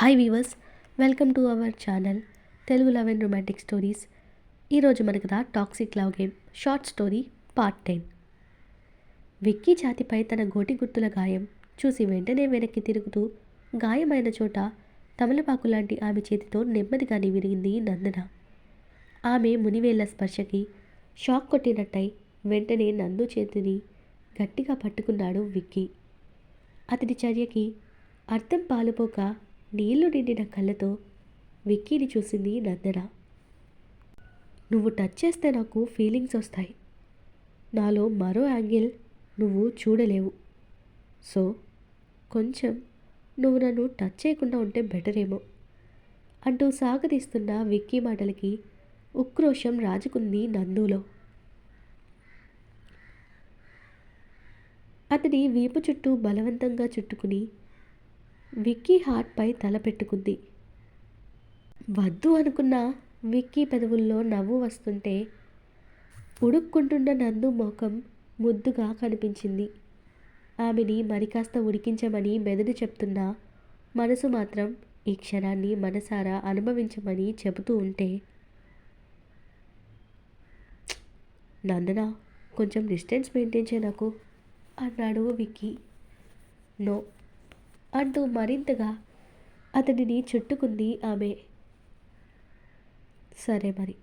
Hi viewers welcome to our channel Telugu love and romantic stories ఈరోజు మనకు కదా toxic love game short story part ten Vicky ఛాతిపై తన గోటి గుర్తుల గాయం చూసి వెంటనే వెనక్కి తిరుగుతూ గాయమైన చోట తమలపాకు లాంటి ఆమె చేతితో నెమ్మదిగా విరిగింది నందన. ఆమె మునివేళ్ళ స్పర్శకి షాక్ కొట్టినట్టయి వెంటనే నందు చేతిని గట్టిగా పట్టుకున్నాడు విక్కీ. అతడి చర్యకి అర్థం పాలుపోక నీళ్ళు నిండిన కళ్ళతో విక్కీని చూసింది నందన. నువ్వు టచ్ చేస్తే నాకు ఫీలింగ్స్ వస్తాయి. నాలో మరో యాంగిల్ నువ్వు చూడలేవు. సో కొంచెం నువ్వు నన్ను టచ్ చేయకుండా ఉంటే బెటర్ ఏమో అంటూ సాగదీస్తున్న విక్కీ మాటలకి ఉక్రోషం రాజుకుంది నందులో. అతని వీపు చుట్టూ బలవంతంగా చుట్టుకుని విక్కీ హార్ట్పై తల పెట్టుకుంది. వద్దు అనుకున్న విక్కీ పెదవుల్లో నవ్వు వస్తుంటే ఉడుక్కుంటున్న నందు ముఖం ముద్దుగా కనిపించింది. ఆమెని మరికాస్త ఉడికించమని మెదడు చెప్తున్నా మనసు మాత్రం ఈ క్షణాన్ని మనసారా అనుభవించమని చెబుతూ ఉంటే నందనా కొంచెం డిస్టెన్స్ మెయింటైన్ చేయ నాకు అన్నాడు విక్కీ. నో అంటూ మరింతగా అతడిని చుట్టుకుంది ఆమె. సరే మరి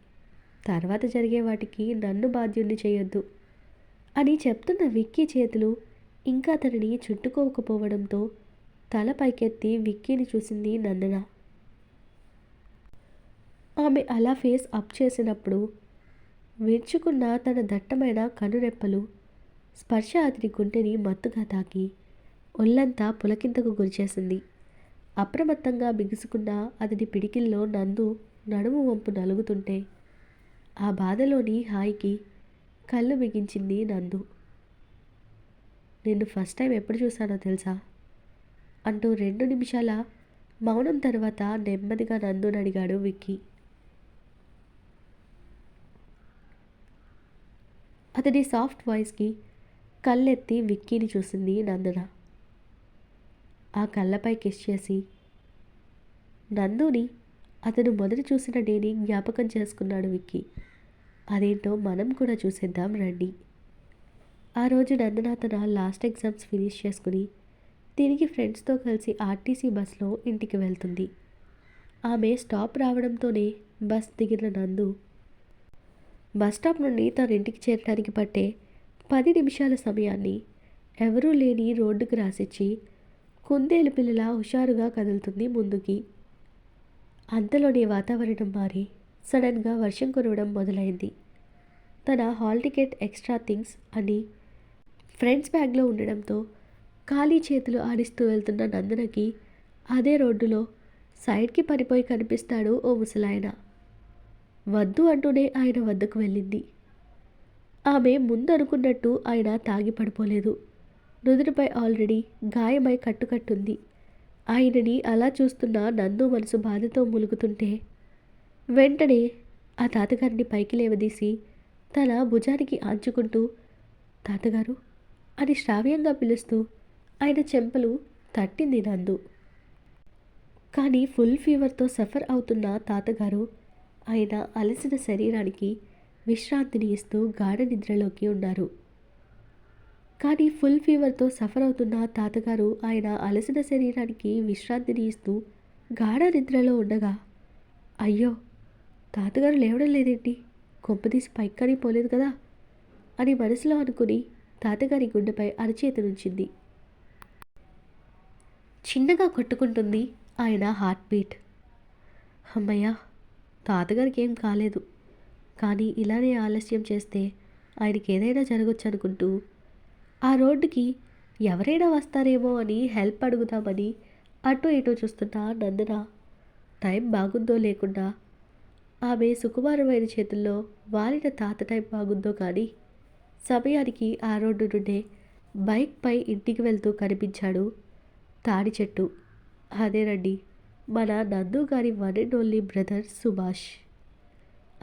తర్వాత జరిగే వాటికి నన్ను బాధ్యుణ్ణి చేయొద్దు అని చెప్తున్న విక్కీ చేతులు ఇంకా అతనిని చుట్టుకోకపోవడంతో తల పైకెత్తి విక్కీని చూసింది నందన. ఆమె అలా ఫేస్ అప్ చేసినప్పుడు విరుచుకున్న తన దట్టమైన కనురెప్పలు స్పర్శ అతని గుండెని మత్తుగా తాకి ఒళ్ళంతా పులకింతకు గురిచేసింది. అప్రమత్తంగా బిగుసుకున్న అతని పిడికిల్లో నందు నడుము వంపు నలుగుతుంటే ఆ బాధలోని హాయికి కళ్ళు బిగించింది నందు. నిన్ను ఫస్ట్ టైం ఎప్పుడు చూశానో తెలుసా? అంటూ రెండు నిమిషాల మౌనం తర్వాత నెమ్మదిగా నందుని అడిగాడు విక్కీ. అతడి సాఫ్ట్ వాయిస్కి కళ్ళెత్తి విక్కీని చూసింది నందన. ఆ కళ్ళపై కిస్ చేసి. నందుని అతను మొదట చూసిన డేని జ్ఞాపకం చేసుకున్నాడు విక్కీ. అదేంటో మనం కూడా చూసేద్దాం రండి. ఆ రోజు నందన తన లాస్ట్ ఎగ్జామ్స్ ఫినిష్ చేసుకుని తిరిగి ఫ్రెండ్స్తో కలిసి ఆర్టీసీ బస్లో ఇంటికి వెళ్తుంది. ఆమె స్టాప్ రావడంతోనే బస్ దిగిన నందు బస్ స్టాప్ నుండి తన ఇంటికి చేరడానికి పట్టే పది నిమిషాల సమయాన్ని ఎవరూ లేని రోడ్డుకు రాసిచ్చి కుందేలు పిల్లల హుషారుగా కదులుతుంది ముందుకి. అంతలోనే వాతావరణం మారి సడన్గా వర్షం కురవడం మొదలైంది. తన హాల్ టికెట్ ఎక్స్ట్రా థింగ్స్ అని ఫ్రెండ్స్ బ్యాగ్లో ఉండడంతో ఖాళీ చేతులు ఆడిస్తూ వెళ్తున్న నందనకి అదే రోడ్డులో సైడ్కి పడిపోయి కనిపిస్తాడు ఓ ముసలాయన. వద్దు అంటూనే ఆయన వద్దకు వెళ్ళింది. ఆమె ముందు అనుకున్నట్టు ఆయన తాగి పడిపోలేదు. నుదుటిపై ఆల్రెడీ గాయమై కట్టుకట్టుంది. ఆయనని అలా చూస్తున్న నందు మనసు బాధతో ములుగుతుంటే వెంటనే ఆ తాతగారిని పైకి లేవదీసి తన భుజానికి ఆంచుకుంటూ తాతగారు అని శ్రావ్యంగా పిలుస్తూ ఆయన చెంపలు తట్టింది నందు. కానీ ఫుల్ ఫీవర్తో సఫర్ అవుతున్న తాతగారు ఆయన అలసిన శరీరానికి విశ్రాంతిని ఇస్తూ గాఢ నిద్రలోకి ఉన్నారు. కానీ ఫుల్ ఫీవర్తో సఫర్ అవుతున్న తాతగారు ఆయన అలసిన శరీరానికి విశ్రాంతిని ఇస్తూ గాఢ నిద్రలో ఉండగా అయ్యో తాతగారు లేవడం లేదేంటి? కొంపదీసి పైక్కని పోలేదు కదా? అని మనసులో అనుకుని తాతగారి గుండెపై అరచేతనుంచింది చిన్నగా కొట్టుకుంటుంది ఆయన హార్ట్ బీట్. అమ్మయ్య తాతగారికి ఏం కాలేదు. కానీ ఇలానే ఆలస్యం చేస్తే ఆయనకి ఏదైనా జరగచ్చు అనుకుంటూ ఆ రోడ్డుకి ఎవరైనా వస్తారేమో అని హెల్ప్ అడుగుదామని అటు ఇటు చూస్తున్న నందన. టైం బాగుందో లేకుండా ఆమె సుకుమారమైన చేతుల్లో వాలిన తాత టైం బాగుందో కానీ సమయానికి ఆ రోడ్డు నుండే బైక్పై ఇంటికి వెళ్తూ కనిపించాడు తాడి చెట్టు. అదేనండి మన నందు గారి one and only brother Subhash.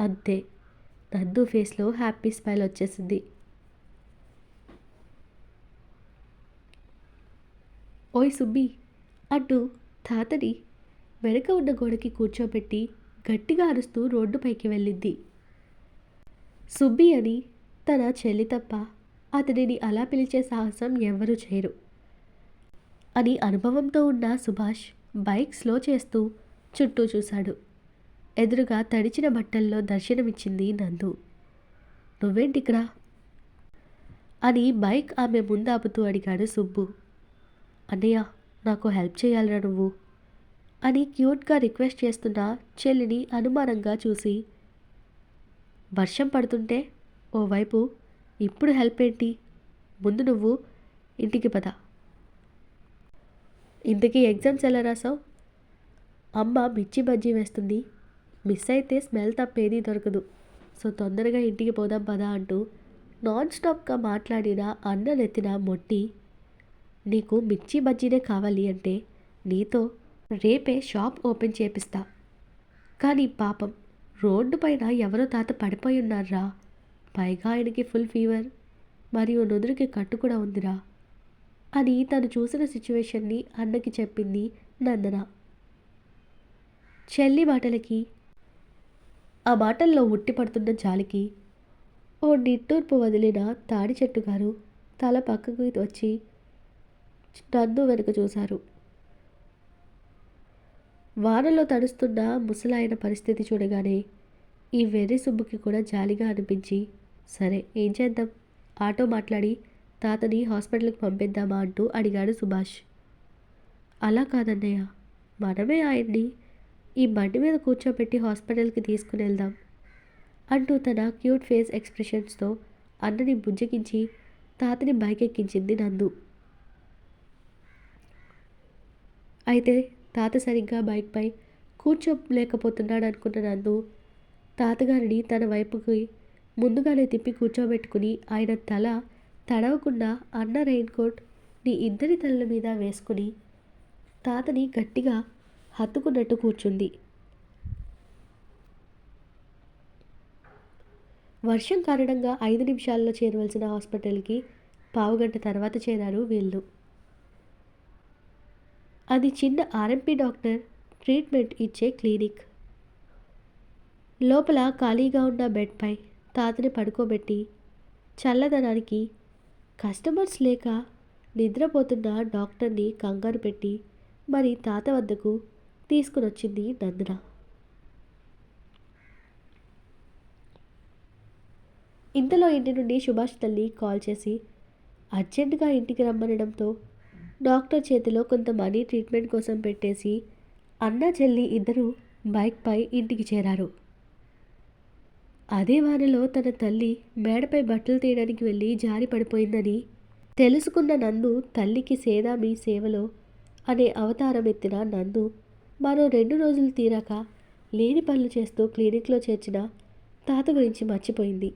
అంతే నందు ఫేస్లో హ్యాపీ స్మైల్ వచ్చేసింది. ఓయ్ సుబ్బి! అంటూ తాతని వెనుక ఉన్న గోడకి కూర్చోబెట్టి గట్టిగా అరుస్తూ రోడ్డుపైకి వెళ్ళింది సుబ్బి అని తన చెల్లి తప్ప అతడిని అలా పిలిచే సాహసం ఎవ్వరూ చేయరు అని అనుభవంతో ఉన్న సుభాష్ బైక్ స్లో చేస్తూ చుట్టూ చూశాడు. ఎదురుగా తడిచిన బట్టల్లో దర్శనమిచ్చింది నందు. నువ్వేంటిక్కడ అని బైక్ ఆమె ముందాపుతూ అడిగాడు సుబ్బు. అన్నయ్య నాకు హెల్ప్ చేయాలిరా నువ్వు అని క్యూట్గా రిక్వెస్ట్ చేస్తున్న చెల్లిని అనుమానంగా చూసి వర్షం పడుతుంటే ఓవైపు ఇప్పుడు హెల్ప్ ఏంటి? ముందు నువ్వు ఇంటికి పద. ఇంతకీ ఎగ్జామ్స్ ఎలా రాసావు? అమ్మ మిర్చి బజ్జీ వేస్తుంది. మిస్ అయితే స్మెల్ తప్పేది దొరకదు. సో తొందరగా ఇంటికి పోదాం పదా అంటూ నాన్ స్టాప్గా మాట్లాడిన అన్న నెత్తిన మొట్టి నీకు మిర్చి బజ్జీనే కావాలి అంటే నీతో రేపే షాప్ ఓపెన్ చేపిస్తా. కానీ పాపం రోడ్డు పైన ఎవరో తాత పడిపోయి ఉన్నారా పైగా ఆయనకి ఫుల్ ఫీవర్ మరియు నుదురికి కట్టు కూడా ఉందిరా అని తను చూసిన సిచ్యువేషన్ని అన్నకి చెప్పింది నందన. చెల్లి మాటలకి ఆ మాటల్లో ఉట్టిపడుతున్న జాలికి ఓ నిట్టూర్పు వదిలిన తాడి చెట్టు గారు తల పక్కకు వచ్చి నందు వెనుక చూశారు. వానలో తడుస్తున్న ముసలాయన పరిస్థితి చూడగానే ఈ వెర్రి సుబ్బుకి కూడా జాలిగా అనిపించి సరే ఏం చేద్దాం? ఆటో మాట్లాడి తాతని హాస్పిటల్కి పంపిద్దామా అంటూ అడిగాడు సుభాష్. అలా కాదన్నయ్య మనమే ఆయన్ని ఈ బండి మీద కూర్చోబెట్టి హాస్పిటల్కి తీసుకుని వెళ్దాం అంటూ తన క్యూట్ ఫేస్ ఎక్స్ప్రెషన్స్తో అన్నని బుజ్జగించి తాతని బైక్ ఎక్కించింది నందు. అయితే తాత సరిగ్గా బైక్పై కూర్చోలేకపోతున్నాడు అనుకున్న నందు తాతగారిని తన వైపుకి ముందుగానే తిప్పి కూర్చోబెట్టుకుని ఆయన తల తడవకుండా అన్న రెయిన్ ఇద్దరి తలల మీద వేసుకుని తాతని గట్టిగా హత్తుకున్నట్టు కూర్చుంది. వర్షం కారణంగా ఐదు నిమిషాల్లో చేరవలసిన హాస్పిటల్కి పావుగంట తర్వాత చేరారు వీళ్ళు. అది చిన్న ఆర్ఎంపీ డాక్టర్ ట్రీట్మెంట్ ఇచ్చే క్లినిక్. లోపల ఖాళీగా ఉన్న బెడ్పై తాతని పడుకోబెట్టి చల్లదనానికి కస్టమర్స్ లేక నిద్రపోతున్న డాక్టర్ని కంగారు పెట్టి మరి తాత వద్దకు తీసుకునొచ్చింది నందన. ఇంతలో ఇంటి నుండి సుభాష్ తల్లి కాల్ చేసి అర్జెంటుగా ఇంటికి రమ్మనడంతో డాక్టర్ చేతిలో కొంత మనీ ట్రీట్మెంట్ కోసం పెట్టేసి అన్న చెల్లి ఇద్దరు బైక్పై ఇంటికి చేరారు. అదే వారిలో తన తల్లి మేడపై బట్టలు తీయడానికి వెళ్ళి జారి పడిపోయిందని తెలుసుకున్న నందు తల్లికి సేదా మీ సేవలో అనే అవతారం ఎత్తిన నందు మరో రెండు రోజులు తీరాక లేని పనులు చేస్తూ క్లినిక్లో చేర్చిన తాత గురించి మర్చిపోయింది.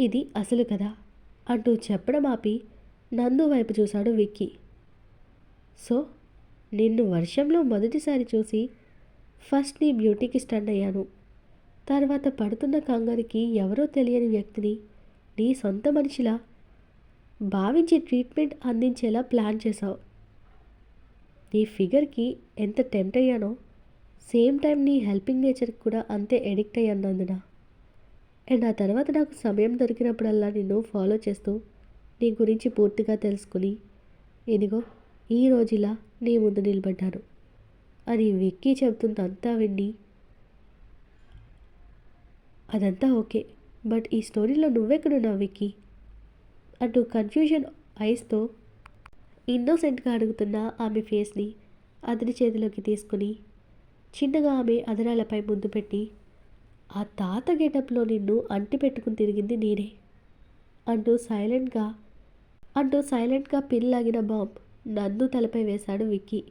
ఇది అసలు కదా అంటూ చెప్పడం ఆపి నందు వైపు చూశాడు విక్కీ. సో నిన్ను వర్షంలో మొదటిసారి చూసి ఫస్ట్ నీ బ్యూటీకి స్టన్ అయ్యాను. తర్వాత పడుతున్న కంగారికి ఎవరో తెలియని వ్యక్తిని నీ సొంత మనిషిలా భావించి ట్రీట్మెంట్ అందించేలా ప్లాన్ చేశావు. నీ ఫిగర్కి ఎంత టెంప్ట్ అయ్యానో సేమ్ టైం నీ హెల్పింగ్ నేచర్కి కూడా అంతే ఎడిక్ట్ అయ్యాను నందున. అండ్ ఆ తర్వాత నాకు సమయం దొరికినప్పుడల్లా నిన్ను ఫాలో చేస్తూ నీ గురించి పూర్తిగా తెలుసుకుని ఇదిగో ఈ రోజులా నీ ముందు నిలబడ్డాను. అని వెక్కి చెబుతుందంతా విండి అదంతా ఓకే బట్ ఈ స్టోరీలో నువ్వెక్కడున్నావు విక్కీ? అంటూ కన్ఫ్యూజన్ ఐస్తో ఇన్నోసెంట్గా అడుగుతున్న ఆమె ఫేస్ని అతని చేతిలోకి తీసుకుని చిన్నగా ఆమె అదరాలపై ముందు పెట్టి ఆ తాత గెటప్లో నిన్ను అంటి పెట్టుకుని తిరిగింది నేనే అంటూ సైలెంట్గా అంటూ సైలెంట్గా పిన్ లాగిన బాంబ్ నందు తలపై వేశాడు విక్కీ.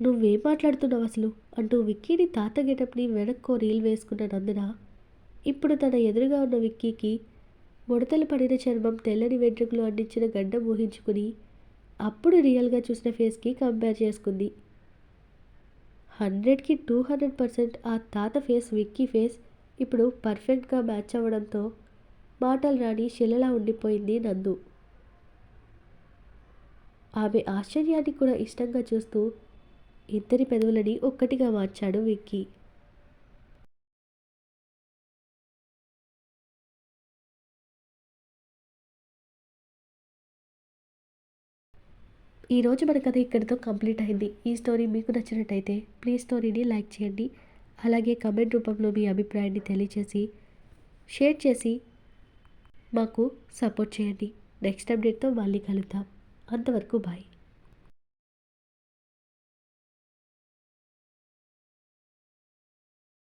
నువ్వేం మాట్లాడుతున్నావు అసలు? అంటూ విక్కీని తాత గెటప్ని వెనక్కో రీల్ వేసుకున్న నందున. ఇప్పుడు తన ఎదురుగా ఉన్న విక్కీకి ముడతలు పడిన చర్మం తెల్లని వెంట్రుకలు అందించిన గడ్డం ఊహించుకుని అప్పుడు రియల్గా చూసిన ఫేస్కి కంపేర్ చేసుకుంది. హండ్రెడ్కి టూ హండ్రెడ్ పర్సెంట్ ఆ తాత ఫేస్ విక్కీ ఫేస్ ఇప్పుడు పర్ఫెక్ట్గా మ్యాచ్ అవ్వడంతో మాటలు రాని శిలలా ఉండిపోయింది నందు. ఆమె ఆశ్చర్యాన్ని కూడా ఇష్టంగా చూస్తూ ఇద్దరి పెదవులని ఒక్కటిగా మార్చాడు విక్కీ. ఈరోజు మన కథ ఇక్కడితో కంప్లీట్ అయింది. ఈ స్టోరీ మీకు నచ్చినట్టయితే ప్లీజ్ స్టోరీని లైక్ చేయండి. అలాగే కమెంట్ రూపంలో మీ అభిప్రాయాన్ని తెలియచేసి షేర్ చేసి మాకు సపోర్ట్ చేయండి. నెక్స్ట్ అప్డేట్తో మళ్ళీ కలుద్దాం. అంతవరకు బాయ్.